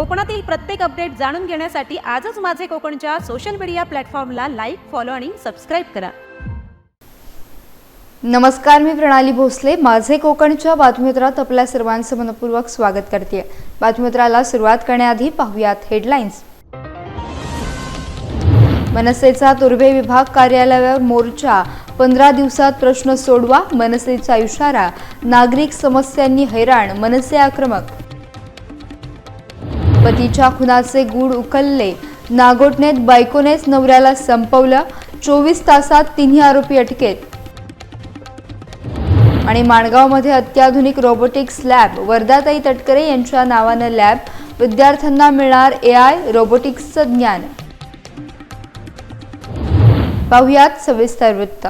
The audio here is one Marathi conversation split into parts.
कोकणातील प्रत्येक अपडेट जाणून घेण्यासाठी आजच माझे कोकणच्या सोशल मीडिया प्लॅटफॉर्मला लाईक फॉलो आणि सबस्क्राईब करा. नमस्कार मी प्रणाली भोसले. माझे कोकणच्या बातमीपत्रात आपल्या सर्वांचं मनपूर्वक स्वागत करते. बातमीपत्राला सुरुवात करण्याआधी पाहूयात हेडलाईन्स मनसेचा तुर्भे विभाग कार्यालयावर मोर्चा. पंधरा दिवसात प्रश्न सोडवा मनसेचा इशारा. नागरिक समस्यांनी हैराण मनसे आक्रमक. पतीच्या खुनाचे गूढ उकलले. नागोटनेत बायकोनेच नवऱ्याला संपवलं. चोवीस तासात तिन्ही आरोपी अटकेत. आणि माणगावमध्ये अत्याधुनिक रोबोटिक्स लॅब वर्धाताई तटकरे यांच्या नावानं लॅब विद्यार्थ्यांना मिळणार ए आय रोबोटिक्सचं ज्ञान. पाहुयात सविस्तर वृत्त.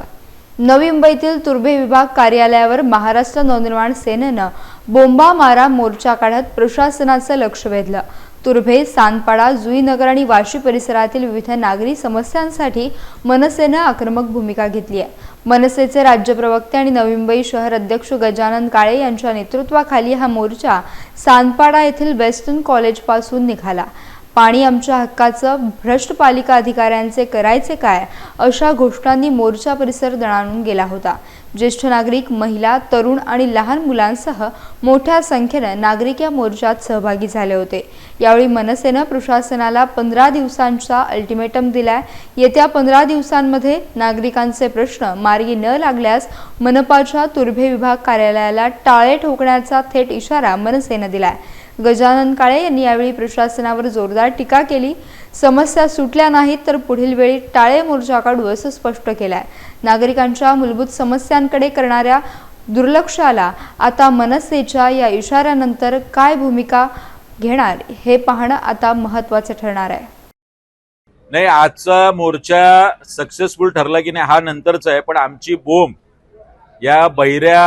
नवी मुंबईतील तुर्भे विभाग कार्यालयावर महाराष्ट्र नवनिर्माण सेनेनं बोंबा मारा मोर्चा काढत प्रशासनाचं लक्ष वेधलं. तुर्भे सानपाडा जुईनगर आणि वाशी परिसरातील विविध नागरी समस्यांसाठी मनसेनं आक्रमक भूमिका घेतली आहे. मनसेचे राज्य प्रवक्ते आणि नवी मुंबई शहर अध्यक्ष गजानन काळे यांच्या नेतृत्वाखाली हा मोर्चा सानपाडा येथील वेस्टर्न कॉलेजपासून निघाला. पाणी आमच्या हक्काचं भ्रष्ट पालिका अधिकाऱ्यांचे करायचे काय अशा घोषणांनी मोर्चा परिसर दणाणून गेला होता. ज्येष्ठ नागरिक महिला तरुण आणि लहान मुलांसह मोठ्या संख्येनं नागरिक या मोर्चात सहभागी झाले होते. यावेळी मनसेनं प्रशासनाला पंधरा दिवसांचा अल्टिमेटम दिलाय. येत्या पंधरा दिवसांमध्ये नागरिकांचे प्रश्न मार्गी न लागल्यास मनपाच्या तुर्भे विभाग कार्यालयाला टाळे ठोकण्याचा थेट इशारा मनसेनं दिलाय. गजानन काळे यांनी यावेळी प्रशासनावर जोरदार टीका केली. समस्या सुटल्या नाहीत तर पुढील वेळी टाळे मोर्चा काढू असं स्पष्ट केलंय. नागरिकांच्या मूलभूत समस्यांकडे करणाऱ्या दुर्लक्षाला आता मनसेच्या या इशाऱ्यानंतर काय भूमिका घेणार हे पाहणं आता महत्त्वाचं ठरणार आहे. नाही आजचा मोर्चा सक्सेसफुल ठरला की नाही हा नंतरचा आहे पण आमची बोंब या बहिऱ्या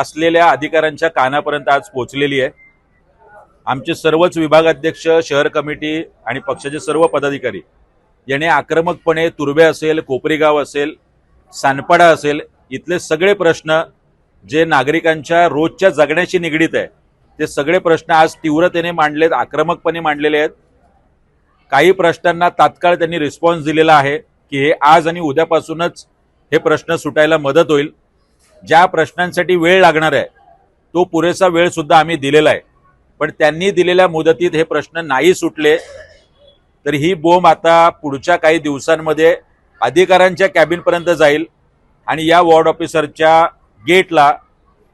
असलेल्या अधिकाऱ्यांच्या कानापर्यंत आज पोहोचलेली आहे. आमचे सर्वच विभागाध्यक्ष शहर कमिटी आणि पक्षाचे सर्व पदाधिकारी याने आक्रमकपणे तुर्बे असेल कोपरीगाव असेल सानपाडा असेल इथले सगळे प्रश्न जे नागरिकांच्या रोजच्या जगण्याशी निगडीत आहे ते सगळे प्रश्न आज तीव्रतेने मांडलेत आक्रमकपणे मांडलेले आहेत. काही प्रश्नांना तात्काळ त्यांनी रिस्पॉन्स दिलेला आहे की हे आज आणि उद्यापासूनच हे प्रश्न सुटायला मदत होईल. ज्या प्रश्नांसाठी वेळ लागणार आहे तो पुरेसा वेळसुद्धा आम्ही दिलेला आहे. पण त्यांनी दिलेल्या मुदतीत हे प्रश्न नाही सुटले तर ही बोंब आता पुढच्या काही दिवसांमध्ये अधिकाऱ्यांच्या कॅबिनपर्यंत जाईल आणि या वॉर्ड ऑफिसरच्या गेटला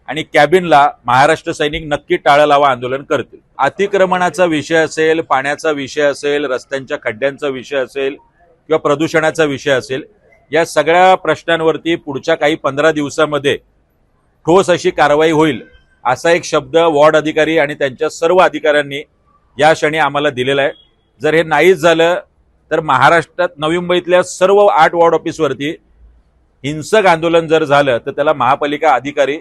आणि कॅबिनला महाराष्ट्र सैनिक नक्की टाळं लावा आंदोलन करतील. अतिक्रमणाचा विषय असेल पाण्याचा विषय असेल रस्त्यांच्या खड्ड्यांचा विषय असेल किंवा प्रदूषणाचा विषय असेल या सगळ्या प्रश्नांवरती पुढच्या काही पंधरा दिवसामध्ये ठोस अशी कारवाई होईल. असा एक शब्द वॉर्ड अधिकारी आणि त्यांच्या सर्व अधिकाऱ्यांनी या क्षणी आम्हाला दिलेला आहे. जर हे नाहीच झालं तर महाराष्ट्रात नवी मुंबईतल्या सर्व आठ वॉर्ड ऑफिसवरती हिंसक आंदोलन जर झालं तर त्याला महापालिका अधिकारी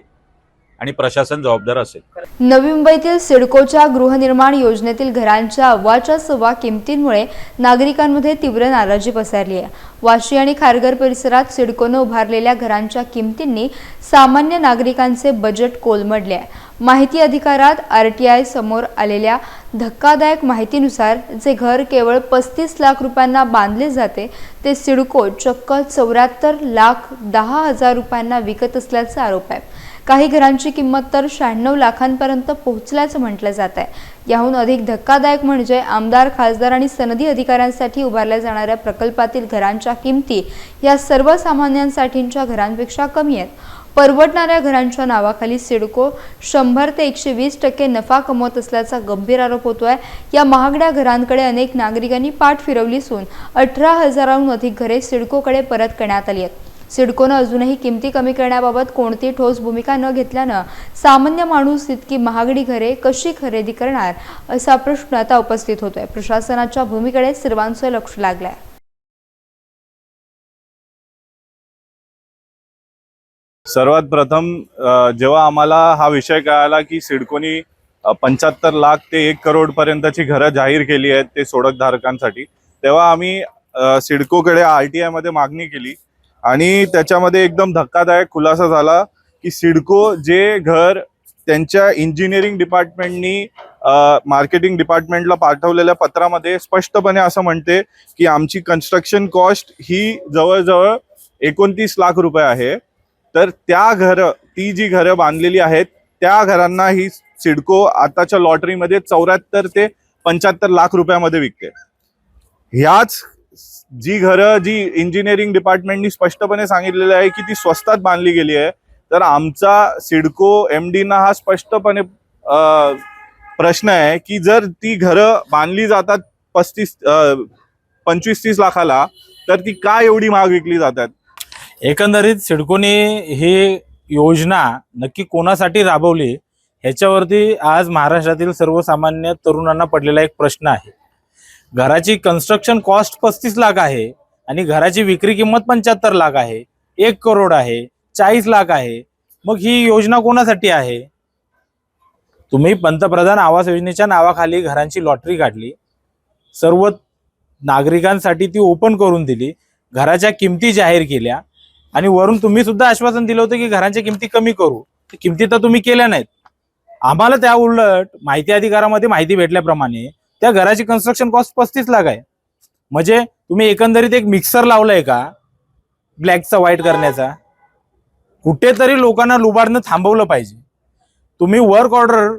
आणि प्रशासन जबाबदार असेल. नवी मुंबईतील सिडकोच्या गृहनिर्माण योजनेतील घरांच्या अव्वाच्या सव्वा किमतींमुळे नागरिकांमध्ये तीव्र नाराजी पसरली आहे. वाशी आणि खारघर परिसरात सिडकोनं उभारलेल्या घरांच्या किमतींनी सामान्य नागरिकांचे बजेट कोलमडले आहे. माहिती अधिकारात आर टी आय समोर आलेल्या धक्कादायक माहितीनुसार जे घर केवळ पस्तीस लाख रुपयांना बांधले जाते ते सिडको चक्क चौऱ्याहत्तर लाख दहा हजार रुपयांना विकत असल्याचा आरोप आहे. काही घरांची किंमत तर शहाण्णव लाखांपर्यंत पोहोचल्याचं म्हटलं जात आहे. याहून अधिक धक्कादायक म्हणजे आमदार खासदार आणि सनदी अधिकाऱ्यांसाठी उभारल्या जाणाऱ्या प्रकल्पातील घरांच्या किमती या सर्वसामान्यांसाठींच्या घरांपेक्षा कमी आहेत. परवडणाऱ्या घरांच्या नावाखाली सिडको शंभर ते एकशे वीस टक्के नफा कमवत असल्याचा गंभीर आरोप होतो आहे या महागड्या घरांकडे अनेक नागरिकांनी पाठ फिरवली असून अठरा हजाराहून अधिक घरे सिडकोकडे परत करण्यात आली आहेत. सिडकोनं अजूनही किमती कमी करण्याबाबत कोणती ठोस भूमिका न घेतल्यानं सामान्य माणूस इतकी महागडी घरे कशी खरेदी करणार असा प्रश्न आता उपस्थित होतोय. प्रशासनाच्या भूमीकडे सर्वांचं लक्ष लागलंय. सर्वात प्रथम जेव्हा आम्हाला हा विषय कळाला की सिडकोनी पंच्याहत्तर लाख ते एक करोड पर्यंतची घरं जाहीर केली आहेत ते सोडकधारकांसाठी तेव्हा आम्ही सिडकोकडे आर टी आयमध्ये मागणी केली आणि त्याच्यामध्ये एकदम धक्कादायक खुलासा झाला की सिडको जे घर त्यांच्या इंजिनिअरिंग डिपार्टमेंटनी मार्केटिंग डिपार्टमेंटला पाठवलेल्या पत्रामध्ये स्पष्टपणे असं म्हणते की आमची कन्स्ट्रक्शन कॉस्ट ही जवळजवळ एकोणतीस लाख रुपये आहे. तर त्या घरं ती जी घरं बांधलेली आहेत त्या घरांना ही सिडको आताच्या लॉटरीमध्ये चौऱ्याहत्तर ते पंच्याहत्तर लाख रुपयामध्ये विकते. ह्याच जी घरं जी इंजिनिअरिंग डिपार्टमेंटनी स्पष्टपणे सांगितलेलं आहे की ती स्वस्तात बांधली गेली आहे. तर आमचा सिडको एम डीना हा स्पष्टपणे प्रश्न आहे की जर ती घरं बांधली जातात पस्तीस पंचवीस तीस लाखाला तर ती का एवढी महाग विकली जातात? एकंदरीत सिडकोने ही योजना नक्की कोणासाठी राबवली ह्याच्यावरती आज महाराष्ट्रातील सर्वसामान्य तरुणांना पडलेला एक प्रश्न आहे. घराची कन्स्ट्रक्शन कॉस्ट पस्तीस लाख आहे आणि घराची विक्री किंमत पंच्याहत्तर लाख आहे. एक करोड आहे चाळीस लाख आहे. मग ही योजना कोणासाठी आहे? तुम्ही पंतप्रधान आवास योजनेच्या नावाखाली घरांची लॉटरी काढली. सर्व नागरिकांसाठी ती ओपन करून दिली. घराच्या किमती जाहीर केल्या. आणि वरून तुम्ही सुद्धा आश्वासन दिलं होतं की घरांच्या किमती कमी करू. किमती तर तुम्ही केल्या नाहीत. आम्हाला त्या उलट माहिती अधिकारामध्ये माहिती भेटल्याप्रमाणे त्या घराची कन्स्ट्रक्शन कॉस्ट पस्तीस लाख आहे. म्हणजे तुम्ही एकंदरीत एक मिक्सर लावलाय का? ब्लॅकचा व्हाईट करण्याचा. कुठेतरी लोकांना लुबाडणं थांबवलं पाहिजे. तुम्ही वर्क ऑर्डर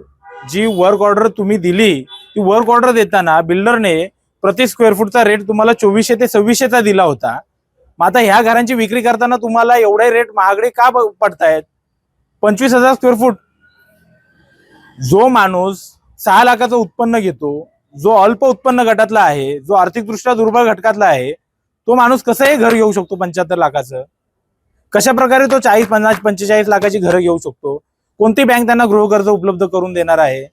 जी वर्क ऑर्डर तुम्ही दिली ती वर्क ऑर्डर देताना बिल्डरने प्रति स्क्वेअर फूटचा रेट तुम्हाला चोवीसशे ते सव्वीसशेचा दिला होता. मग आता ह्या घरांची विक्री करताना तुम्हाला एवढे रेट महागडे का पडतायत? पंचवीस हजार स्क्वेअर फूट जो माणूस सहा लाखाचं उत्पन्न घेतो जो अल्प उत्पन्न गटातला आहे जो आर्थिकदृष्ट्या दुर्बल घटकातला आहे तो माणूस कसंही घर घेऊ शकतो पंच्याहत्तर लाखाचं? कशा प्रकारे तो चाळीस पन्नास पंचेचाळीस लाखाची घरं घेऊ शकतो? कोणती बँक त्यांना गृहकर्ज उपलब्ध करून देणार आहे?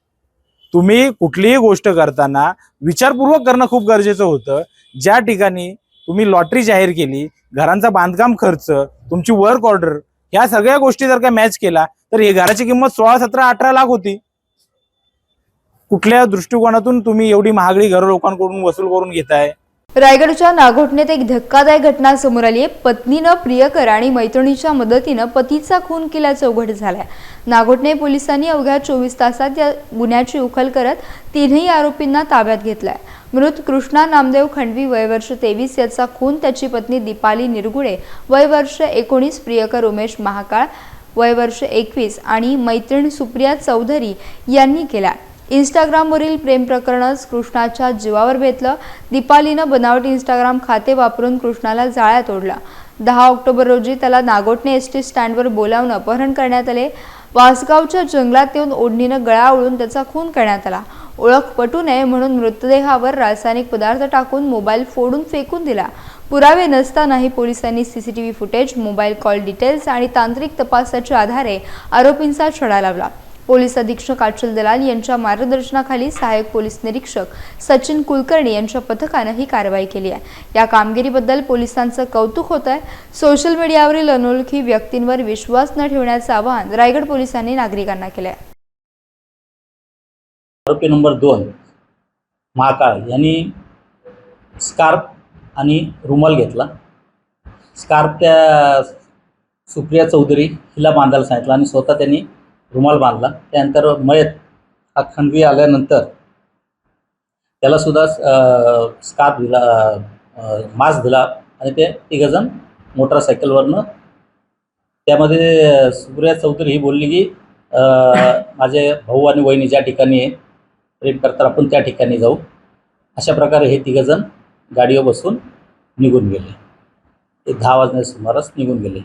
तुम्ही कुठलीही गोष्ट करताना विचारपूर्वक करणं खूप गरजेचं होतं. ज्या ठिकाणी तुम्ही लॉटरी जाहीर केली घरांचा बांधकाम खर्च तुमची वर्क ऑर्डर ह्या सगळ्या गोष्टी जर का मॅच केला तर हे घराची किंमत सोळा सतरा अठरा लाख होती. कुठल्या दृष्टिकोनातून तुम्ही एवढी महागडी घर लोकांकडून वसूल करून घेताय? रायगडच्या नागोठणेत एक धक्कादायक घटना समोर आली आहे. पत्नीनं प्रियकर आणि मैत्रिणीच्या मदतीनं पतीचा खून केल्याचं उघड झालंय. नागोठणे पोलिसांनी अवघ्या चोवीस तासात या गुन्ह्याची उखल करत तीनही आरोपींना ताब्यात घेतलाय. मृत कृष्णा नामदेव खंडवी वयवर्ष तेवीस याचा खून त्याची पत्नी दीपाली निरगुडे वय वर्ष एकोणीस प्रियकर उमेश महाकाळ वय वर्ष एकवीस आणि मैत्रीण सुप्रिया चौधरी यांनी केला इंस्टाग्रामवरील प्रेम प्रकरणच कृष्णाच्या जीवावर बेतलं दीपालीनं बनावट इंस्टाग्राम खाते वापरून कृष्णाला जाळ्यात ओढला. दहा ऑक्टोबर रोजी त्याला नागोटणे एस टी स्टँडवर बोलावून अपहरण करण्यात आले. वासगावच्या जंगलात येऊन ओढणीनं गळा ओळून त्याचा खून करण्यात आला. ओळख पटू नये म्हणून मृतदेहावर रासायनिक पदार्थ टाकून मोबाईल फोडून फेकून दिला. पुरावे नसतानाही पोलिसांनी CCTV footage mobile call details आणि तांत्रिक तपासाच्या आधारे आरोपींचा छडा लावला. पोलीस अधीक्षक अचल दलाल यांच्या मार्गदर्शनाखाली सहाय्यक पोलीस निरीक्षक सचिन कुलकर्णी यांच्या पथकानं ही कारवाई केली आहे. या कामगिरीबद्दल पोलिसांचं कौतुक होत आहे. सोशल मीडियावरील अनोळखी व्यक्तींवर विश्वास न ठेवण्याचं आवाहन रायगड पोलिसांनी नागरिकांना केलं आहे आरोपी नंबर दोन महाकाळ यांनी स्कार्फ आणि रुमाल घेतला. स्कार्फ त्या सुप्रिया चौधरी हिला बांधायला सांगितलं आणि स्वतः त्यांनी रुमाल बांधला. त्यानंतर मयत हा खंडवी आल्यानंतर त्याला सुद्धा स्कार्फ दिला मास्क दिला आणि ते तिघंजण मोटरसायकलवरनं त्यामध्ये सुप्रिया चौधरी ही बोलली की माझे भाऊ आणि वहिनी ज्या ठिकाणी आहे प्रेम करतात आपण त्या ठिकाणी जाऊ. अशा प्रकारे हे तिघंजण गाडीवर बसून निघून गेले. ते दहा वाजण्याच्या सुमारास निघून गेले.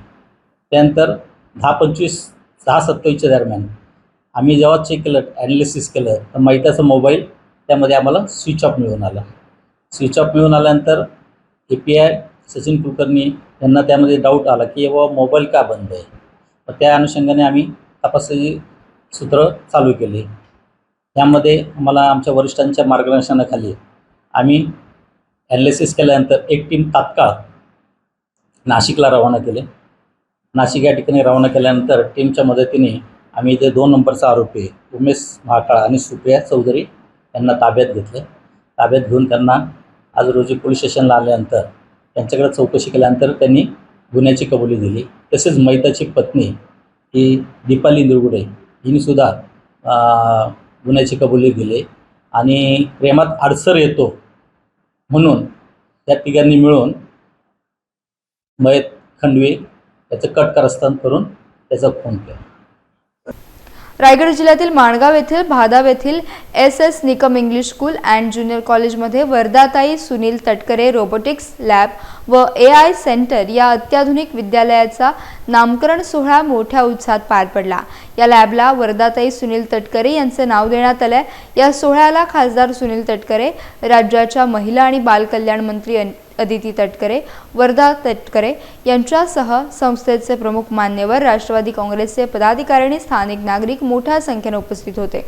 त्यानंतर दहा पंचवीस सहा सत्तावीसच्या दरम्यान. आम्ही जेव्हा चेक केलं ॲनालिसिस केलं तर मैताचा मोबाईल त्यामध्ये आम्हाला स्विच ऑफ मिळून आला. स्विच ऑफ मिळून आल्यानंतर A P I Sachin Kulkarni यांना त्यामध्ये डाऊट आला की बाबा मोबाईल का बंद आहे? मग त्या अनुषंगाने आम्ही तपासाची सूत्र चालू केली. त्यामध्ये आम्हाला आमच्या वरिष्ठांच्या मार्गदर्शनाखाली आम्ही ॲनालिसिस केल्यानंतर एक टीम तात्काळ नाशिकला रवाना केले. नाशिक या ठिकाणी रवाना केल्यानंतर टीमच्या मदतीने आम्ही इथे दोन नंबरचा आरोपी उमेश महाकाळ आणि सुप्रिया चौधरी यांना ताब्यात घेतले. ताब्यात घेऊन त्यांना आज रोजी पोलीस स्टेशनला आल्यानंतर त्यांच्याकडे चौकशी केल्यानंतर त्यांनी गुन्ह्याची कबुली दिली. तसेच मैताची पत्नी ही दीपाली निरगुडे हिने सुद्धा गुन्ह्याची कबुली दिली आणि प्रेमात अडसर येतो म्हणून त्या तिघांनी मिळून मयत खंडवी त्याचं कट करस्थान करून त्याचा खून केला. रायगड जिल्ह्यातील माणगाव येथील भादाव येथील S S Nikam English school and junior कॉलेजमध्ये वर्धाताई सुनील तटकरे रोबोटिक्स लॅब व ए आय सेंटर या अत्याधुनिक विद्यालयाचा नामकरण सोहळा मोठ्या उत्साहात पार पडला. या लॅबला वर्धाताई सुनील तटकरे यांचे नाव देण्यात आलंय. या सोहळ्याला खासदार सुनील तटकरे राज्याच्या महिला आणि बालकल्याण मंत्री अदिती तटकरे वर्धा तटकरे यांच्यासह संस्थेचे प्रमुख मान्यवर राष्ट्रवादी काँग्रेसचे पदाधिकारी आणि स्थानिक नागरिक मोठ्या संख्येने उपस्थित होते.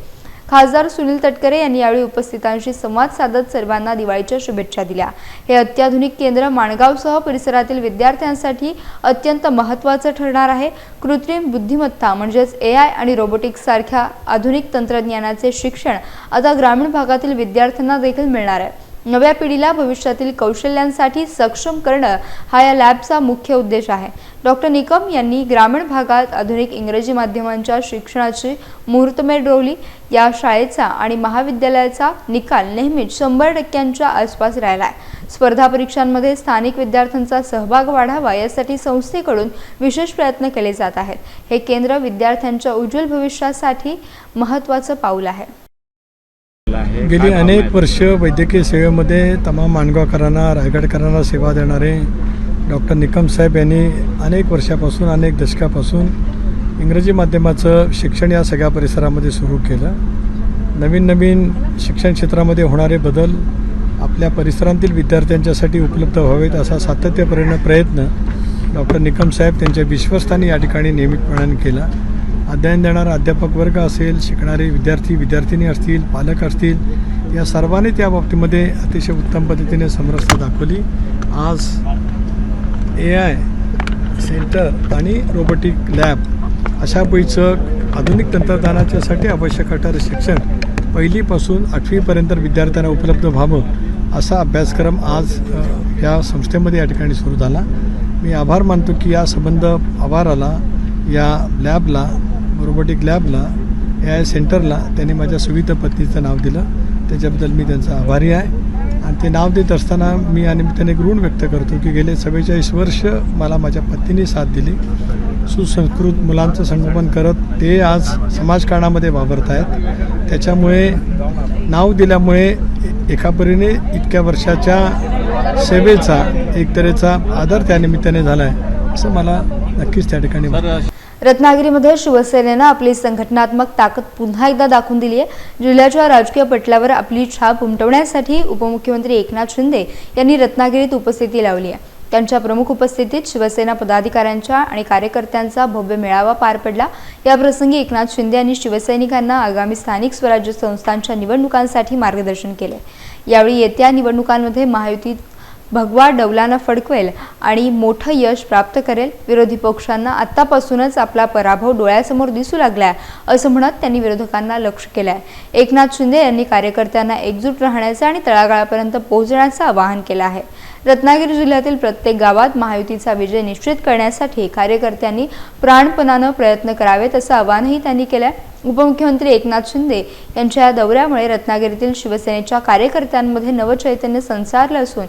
खासदार सुनील तटकरे यांनी यावेळी उपस्थितांशी संवाद साधत सर्वांना दिवाळीच्या शुभेच्छा दिल्या. हे अत्याधुनिक केंद्र माणगावसह परिसरातील विद्यार्थ्यांसाठी अत्यंत महत्त्वाचं ठरणार आहे. कृत्रिम बुद्धिमत्ता म्हणजेच ए आय आणि रोबोटिक्ससारख्या आधुनिक तंत्रज्ञानाचे शिक्षण आता ग्रामीण भागातील विद्यार्थ्यांना देखील मिळणार आहे. नव्या पिढीला भविष्यातील कौशल्यांसाठी सक्षम करणं हा या लॅबचा मुख्य उद्देश आहे. डॉक्टर निकम यांनी ग्रामीण भागात आधुनिक इंग्रजी माध्यमांच्या शिक्षणाची मुहूर्तमेढ रोवली. या शाळेचा आणि महाविद्यालयाचा निकाल नेहमीच शंभर टक्क्यांच्या आसपास राहिला आहे. स्पर्धा परीक्षांमध्ये स्थानिक विद्यार्थ्यांचा सहभाग वाढावा यासाठी संस्थेकडून विशेष प्रयत्न केले जात आहेत. हे केंद्र विद्यार्थ्यांच्या उज्ज्वल भविष्यासाठी महत्त्वाचं पाऊल आहे. गेली अनेक वर्ष वैद्यकीय सेवेमध्ये तमाम माणगावकरांना रायगडकरांना सेवा देणारे डॉक्टर निकम साहेब यांनी अनेक वर्षापासून अनेक दशकापासून इंग्रजी माध्यमाचं शिक्षण या सगळ्या परिसरामध्ये सुरू केलं. नवीन नवीन शिक्षण क्षेत्रामध्ये होणारे बदल आपल्या परिसरातील विद्यार्थ्यांच्यासाठी उपलब्ध व्हावेत असा सातत्यपूर्ण प्रयत्न डॉक्टर निकम साहेब त्यांच्या विश्वस्तांनी या ठिकाणी नियमितपणाने केला. अध्ययन देणारा अध्यापक वर्ग असेल शिकणारे विद्यार्थी विद्यार्थिनी असतील पालक असतील या सर्वांनी त्या बाबतीमध्ये अतिशय उत्तम पद्धतीने समरसता दाखवली. आज ए आय सेंटर आणि रोबोटिक लॅब अशा पैचं आधुनिक तंत्रज्ञानाच्यासाठी आवश्यक असणारं शिक्षण पहिलीपासून आठवीपर्यंत विद्यार्थ्यांना उपलब्ध व्हावं असा अभ्यासक्रम आज या संस्थेमध्ये या ठिकाणी सुरू झाला. मी आभार मानतो की या संबंध आभाराला या लॅबला रोबोटिक लॅबला ए आय सेंटरला त्यांनी माझ्या सुविधा पत्नीचं नाव दिलं. त्याच्याबद्दल मी त्यांचा आभारी आहे. आणि ते नाव देत असताना मी आणि त्याने एक ऋण व्यक्त करतो की गेले चव्वेचाळीस वर्ष मला माझ्या पत्नीने साथ दिली. सुसंस्कृत मुलांचं संगोपन करत ते आज समाजकारणामध्ये वावरत आहेत त्याच्यामुळे नाव दिल्यामुळे एका परीने इतक्या वर्षाच्या सेवेचा एक तऱ्हेचा आदर त्या निमित्ताने झाला आहे असं मला नक्कीच त्या ठिकाणी रत्नागिरीमध्ये शिवसेनेनं आपली संघटनात्मक ताकद पुन्हा एकदा दाखवून दिली आहे. जिल्ह्याच्या राजकीय पटलावर आपली छाप उमटवण्यासाठी उपमुख्यमंत्री एकनाथ शिंदे यांनी रत्नागिरीत उपस्थिती लावली आहे. त्यांच्या प्रमुख उपस्थितीत शिवसेना पदाधिकाऱ्यांच्या आणि कार्यकर्त्यांचा भव्य मेळावा पार पडला. याप्रसंगी एकनाथ शिंदे यांनी शिवसैनिकांना आगामी स्थानिक स्वराज्य संस्थांच्या निवडणुकांसाठी मार्गदर्शन केले. यावेळी येत्या निवडणुकांमध्ये महायुतीत भगवा डौलानं फडकवेल आणि मोठं यश प्राप्त करेल. विरोधी पक्षांना आत्तापासूनच आपला पराभव डोळ्यासमोर दिसू लागलाय असं म्हणत त्यांनी विरोधकांना लक्ष केलंय. एकनाथ शिंदे यांनी कार्यकर्त्यांना एकजूट राहण्याचं आणि तळागाळापर्यंत पोहोचण्याचं आवाहन केलं आहे. रत्नागिरी जिल्ह्यातील प्रत्येक गावात महायुतीचा विजय निश्चित करण्यासाठी कार्यकर्त्यांनी प्राणपणानं प्रयत्न करावेत असं आवाहनही त्यांनी केलंय. उपमुख्यमंत्री एकनाथ शिंदे यांच्या या दौऱ्यामुळे रत्नागिरीतील शिवसेनेच्या कार्यकर्त्यांमध्ये नवचैतन्य संसारलं असून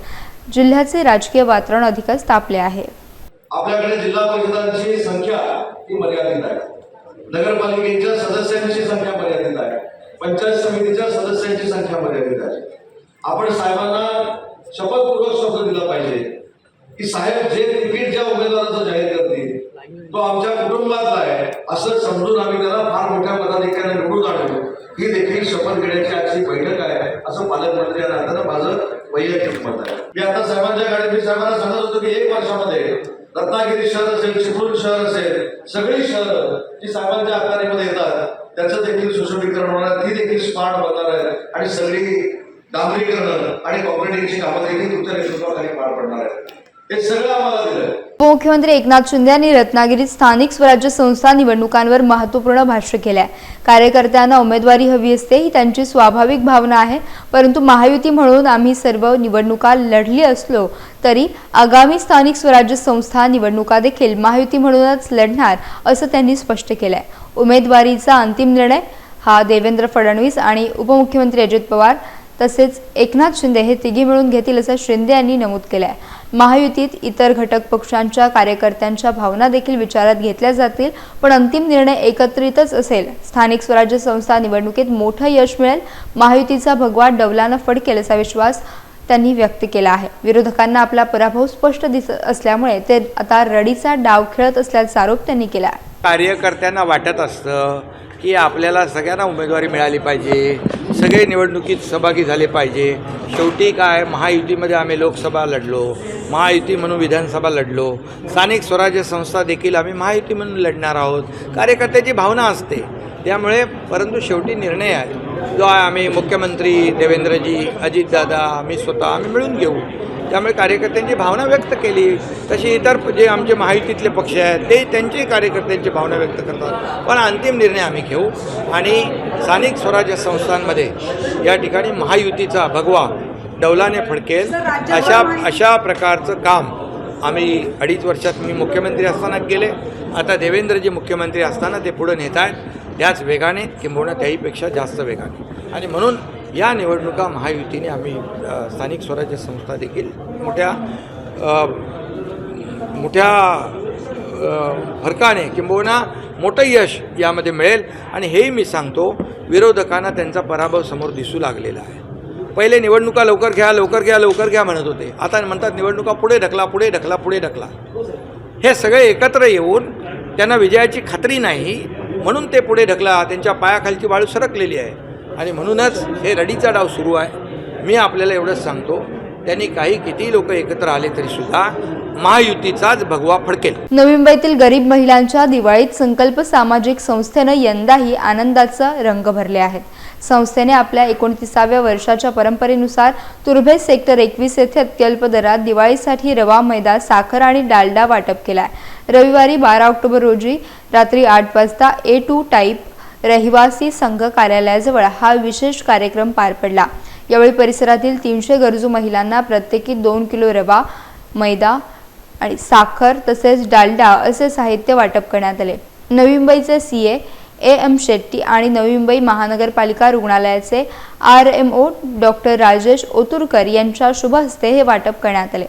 जिल्ह्याचे राजकीय वातावरण अधिकच तापले आहे. आपल्याकडे जिल्हा परिषदांची संख्या ही मर्यादित आहे. नगरपालिकेच्या सदस्यांची संख्या मर्यादित आहे. पंचायत समितीच्या सदस्यांची संख्या मर्यादित आहे. आपण साहेबांना शपथपूर्वक शब्द दिला पाहिजे की साहेब जे तिकीट ज्या उमेदवाराचं जाहीर करतील तो आमच्या कुटुंबातला आहे असं समजून आम्ही त्याला फार मोठ्या पदाधिकाऱ्यांना निवडून आणू ही देखील शपथ घेण्याची आजची बैठक आहे असं पालकमंत्री या नात्यानं माझं वैयक्तिक मत आहे मी आता साहेबांच्या गाडीत मी साहेबांना सांगत होतो की एक वर्षामध्ये रत्नागिरी शहर असेल चिपळूण शहर असेल सगळी शहरं जी साहेबांच्या आकारीमध्ये येतात त्याचं देखील सुशोभीकरण होणार ती देखील स्मार्ट होणार आहे आणि सगळी डांबरीकरण आणि कामं देखील तुमच्या नेतृत्वाखाली पार पडणार आहेत. हे सगळं आम्हाला दिलं उपमुख्यमंत्री एकनाथ शिंदे यांनी रत्नागिरीत स्थानिक स्वराज्य संस्था निवडणुकांवर महत्त्वपूर्ण भाष्य केले आहे कार्यकर्त्यांना उमेदवारी हवी असते ही त्यांची स्वाभाविक भावना आहे. परंतु महायुती म्हणून आम्ही सर्व निवडणुका लढली असलो तरी आगामी स्थानिक स्वराज्य संस्था निवडणुका देखील महायुती म्हणूनच लढणार असं त्यांनी स्पष्ट केलं आहे उमेदवारीचा अंतिम निर्णय हा देवेंद्र फडणवीस आणि उपमुख्यमंत्री अजित पवार तसेच एकनाथ शिंदे हे तिघी मिळून घेतील असं शिंदे यांनी नमूद केलं आहे महायुतीत इतर घटक पक्षांच्या कार्यकर्त्यांच्या भावना देखील विचारात घेतल्या जातील पण अंतिम निर्णय एकत्रितच असेल. स्थानिक स्वराज्य संस्था निवडणुकीत मोठं यश मिळेल महायुतीचा भगवा डवलानं फडकेल असा विश्वास त्यांनी व्यक्त केला आहे. विरोधकांना आपला पराभव स्पष्ट दिसत असल्यामुळे ते आता रडीचा डाव खेळत असल्याचा आरोप त्यांनी केला आहे. कार्यकर्त्यांना वाटत असतं की आपल्याला सगळ्यांना उमेदवारी मिळाली पाहिजे. सगळे निवडणुकीत सहभागी झाले पाहिजे. शेवटी काय? महायुतीमध्ये आम्ही लोकसभा लढलो. महायुती म्हणून विधानसभा लढलो. स्थानिक स्वराज्य संस्था देखील आम्ही महायुती म्हणून लढणार आहोत. कार्यकर्त्याची भावना असते. त्यामुळे परंतु शेवटी निर्णय आहे. जो आहे आम्ही मुख्यमंत्री देवेंद्रजी अजितदादा मी स्वतः आम्ही मिळून घेऊ. त्यामुळे कार्यकर्त्यांची भावना व्यक्त केली. तशी इतर जे आमचे महायुतीतले पक्ष आहेत ते त्यांची कार्यकर्त्यांची भावना व्यक्त करतात. पण अंतिम निर्णय आम्ही घेऊ. आणि स्थानिक स्वराज्य संस्थांमध्ये या ठिकाणी महायुतीचा भगवा डौलाने फडकेल. अशा अशा प्रकारचं काम आम्ही अडीच वर्षात मी मुख्यमंत्री असताना गेले. आता देवेंद्रजी मुख्यमंत्री असताना ते पुढं नेत आहेत. त्याच वेगाने किंबहुना त्याहीपेक्षा जास्त वेगाने. आणि म्हणून या निवडणुका महायुतीने आम्ही स्थानिक स्वराज्य संस्था देखील मोठ्या मोठ्या फरकाने किंबहुना मोठं यश यामध्ये मिळेल. आणि हेही मी सांगतो विरोधकांना त्यांचा पराभव समोर दिसू लागलेला आहे. पहिले निवडणुका लवकर घ्या लवकर घ्या लवकर घ्या म्हणत होते. आता म्हणतात निवडणुका पुढे ढकला पुढे ढकला पुढे ढकला. हे सगळे एकत्र येऊन त्यांना विजयाची खात्री नाही म्हणून ते पुढे ढकला. त्यांच्या पायाखालची वाळू सरकलेली आहे. आणि म्हणूनच हे रडीचा डाव सुरू आहे. मी आपल्याला एवढंच सांगतो त्यांनी काही किती लोक एकत्र आले तरी सुद्धा महायुतीचाच भगवा फडकेल. नवी मुंबईतील गरीब महिलांच्या दिवाळीत संकल्प सामाजिक संस्थेनं यंदाही आनंदाचा रंग भरले आहेत. संस्थेने आपल्या एकोणतीसाव्या वर्षाच्या परंपरेनुसार तुर्भे सेक्टर एकवीस येथे अत्यल्प दरात दिवाळीसाठी रवा मैदा साखर आणि डालडा वाटप केला आहे रविवारी बारा ऑक्टोबर रोजी रात्री आठ वाजता ए टू टाईप रहिवासी संघ कार्यालयाजवळ हा विशेष कार्यक्रम पार पडला. यावेळी परिसरातील तीनशे गरजू महिलांना प्रत्येकी दोन किलो रवा मैदा आणि साखर तसेच डालडा असे साहित्य वाटप करण्यात आले. नवी मुंबईचे C A A M Shetty आणि नवी मुंबई महानगरपालिका रुग्णालयाचे R M O doctor Rajesh Oturkar यांच्या शुभ हस्ते हे वाटप करण्यात आले.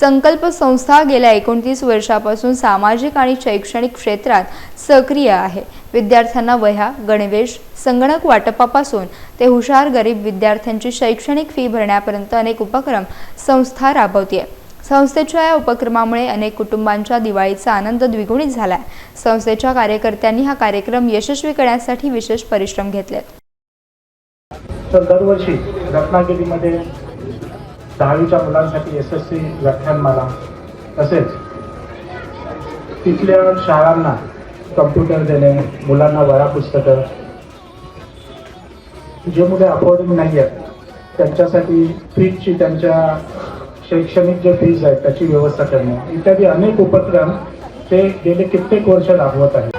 संकल्प संस्था गेल्या एकोणतीस वर्षापासून सामाजिक आणि शैक्षणिक क्षेत्रात सक्रिय आहे. विद्यार्थ्यांना वह्या गणवेश संगणक वाटपापासून ते हुशार गरीब विद्यार्थ्यांची शैक्षणिक फी भरण्यापर्यंत अनेक उपक्रम संस्था राबवते संस्थेच्या या उपक्रमामुळे अनेक कुटुंबांच्या दिवाळीचा आनंद द्विगुणित झालाय. संस्थेच्या कार्यकर्त्यांनी हा कार्यक्रम यशस्वी करण्यासाठी विशेष परिश्रम घेतलेत तर दरवर्षी रत्नागिरीमध्ये दहावीच्या मुलांसाठी यशस्वी व्याख्यानमाला तसेच तिथल्या शाळांना कम्प्युटर देणे मुलांना वया पुस्तकं जे मुले अफोर्डिंग नाही आहेत त्यांच्यासाठी फ्रीजची त्यांच्या शैक्षणिक जे फीज आहेत त्याची व्यवस्था करणे इत्यादी अनेक उपक्रम ते गेले कित्येक वर्ष राबवत आहेत.